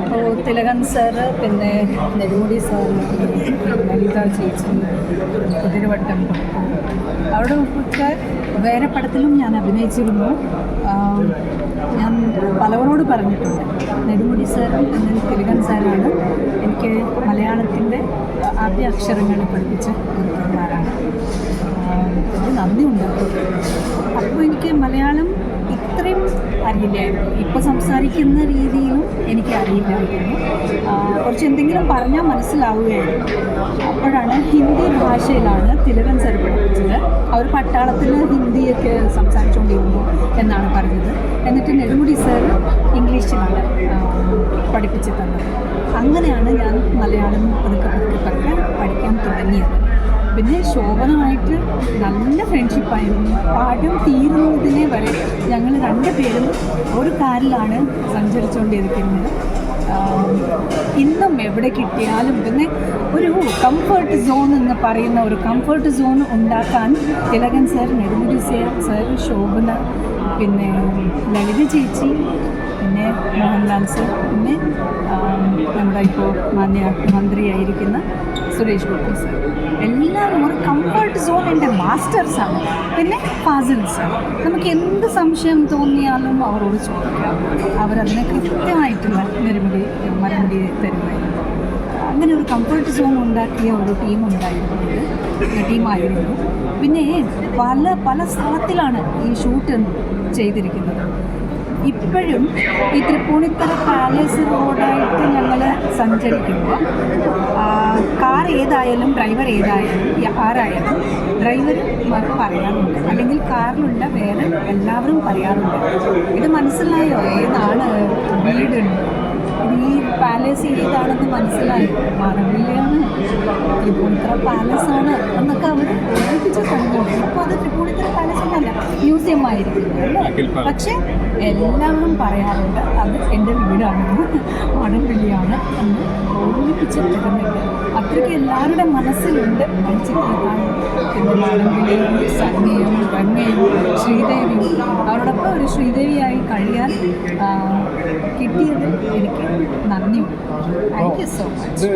ഇപ്പോൾ തിലകൻ സാറ് പിന്നെ നെടുമുടി സാറ് ലളിത ചേച്ചി കുതിരവട്ടം അവിടെ ഒക്കെ വേറെ പടത്തിലും ഞാൻ അഭിനയിച്ചിരുന്നു. ഞാൻ പലവരോട് പറഞ്ഞിട്ടുണ്ട്. നെടുമുടി സാറും പിന്നെ തിലകൻ സാറാണ് എനിക്ക് മലയാളത്തിന്റെ ആദ്യ അക്ഷരങ്ങൾ പഠിപ്പിച്ച ഗുരുക്കന്മാരാണ്. നന്ദിയുണ്ട്. അപ്പോൾ എനിക്ക് മലയാളം അറിയില്ലായിരുന്നു ഇപ്പോൾ സംസാരിക്കുന്ന രീതിയിലും എനിക്ക് അറിയില്ലായിരുന്നു കുറച്ച് എന്തെങ്കിലും പറഞ്ഞാൽ മനസ്സിലാവുകയായിരുന്നു അപ്പോഴാണ് ഹിന്ദി ഭാഷയിലാണ് തിലകൻ സർ അവർ പട്ടാളത്തിൽ ഹിന്ദിയൊക്കെ സംസാരിച്ചുകൊണ്ടിരുന്നു എന്നാണ് പറഞ്ഞത്. എന്നിട്ട് നെടുമുടി സർ ഇംഗ്ലീഷിലാണ് പഠിപ്പിച്ചു തന്നത്. അങ്ങനെയാണ് ഞാൻ മലയാളം പതുക്കെ പതുക്കെ പഠിക്കാൻ തുടങ്ങിയത്. പിന്നെ ശോഭനമായിട്ട് നല്ല ഫ്രണ്ട്ഷിപ്പായിരുന്നു പാഠം തീരുന്നതിനെ വരെ ഞങ്ങൾ രണ്ടുപേരും ഒരു കാറിലാണ് സഞ്ചരിച്ചുകൊണ്ടിരിക്കുന്നത് ഇന്നും എവിടെ കിട്ടിയാലും പിന്നെ ഒരു കംഫർട്ട് സോൺ എന്ന് പറയുന്ന ഒരു കംഫർട്ട് സോൺ ഉണ്ടാക്കാൻ തിലകൻ സാർ നെടുമുടി സാർ ശോഭന പിന്നെ ലളിത ചേച്ചി പിന്നെ മോഹൻലാൽ സർ പിന്നെ നമ്മുടെ ഇപ്പോൾ മാന്യ മന്ത്രിയായിരിക്കുന്ന സുരേഷ് ഗോപി സർ എല്ലാവരും ഒരു കംഫർട്ട് സോൺ എന്റെ മാസ്റ്റേഴ്സാണ് പിന്നെ ഫാസിൽസ് നമുക്ക് എന്ത് സംശയം തോന്നിയാലും അവരോട് ചോദിക്കാം. അവരതിനെ കൃത്യമായിട്ടുള്ള മറുപടി മറുപടി തരുമായിരുന്നു. അങ്ങനെ ഒരു കംഫർട്ട് സോൺ ഉണ്ടാക്കിയ ഒരു ടീം ഉണ്ടായിരുന്നു ടീമായിരുന്നു പിന്നെ പല പല സ്ഥലത്തിലാണ് ഈ ഷൂട്ട് ചെയ്തിരിക്കുന്നത്. ഇപ്പോഴും ഈ തൃപ്പൂണിത്തറ പാലസ് റോഡായിട്ട് ഞങ്ങൾ സഞ്ചരിക്കുമ്പോൾ കാർ ഏതായാലും ഡ്രൈവർ ഏതായാലും ആരായാലും ഡ്രൈവർ പറയാറുണ്ട്. അല്ലെങ്കിൽ കാറിലുള്ള വേറെ എല്ലാവരും പറയാറുണ്ട്. ഇത് മനസ്സിലായോ? ഏതാണ് വീടുണ്ട് ഈ പാലസ് ഏതാണെന്ന് മനസ്സിലായി? മറവില്ലയാണ് തൃപ്പൂണിത്തറ പാലസ് ആണ് എന്നൊക്കെ അവർ ഓർമ്മിപ്പിച്ച സംഭവം ഇപ്പോൾ അത് തൃപ്പൂണിത്തറ പാലസ് എന്നല്ല മ്യൂസിയം ആയിരിക്കും അല്ലേ? പക്ഷെ എല്ലാവരും പറയാറുണ്ട് അത് എന്റെ വീടാണെന്ന് മടംപിള്ളിയാണ് എന്ന് ഓർമ്മിപ്പിച്ച് അത്രയ്ക്ക് എല്ലാവരുടെ മനസ്സിലുണ്ട് സണ്ണിയും ഗംഗയും ശ്രീദേവിയും. അവരോടൊപ്പം ഒരു ശ്രീദേവിയായി കഴിയാൻ കിട്ടിയത് എനിക്ക് നന്ദിയുണ്ട്. Thank you so much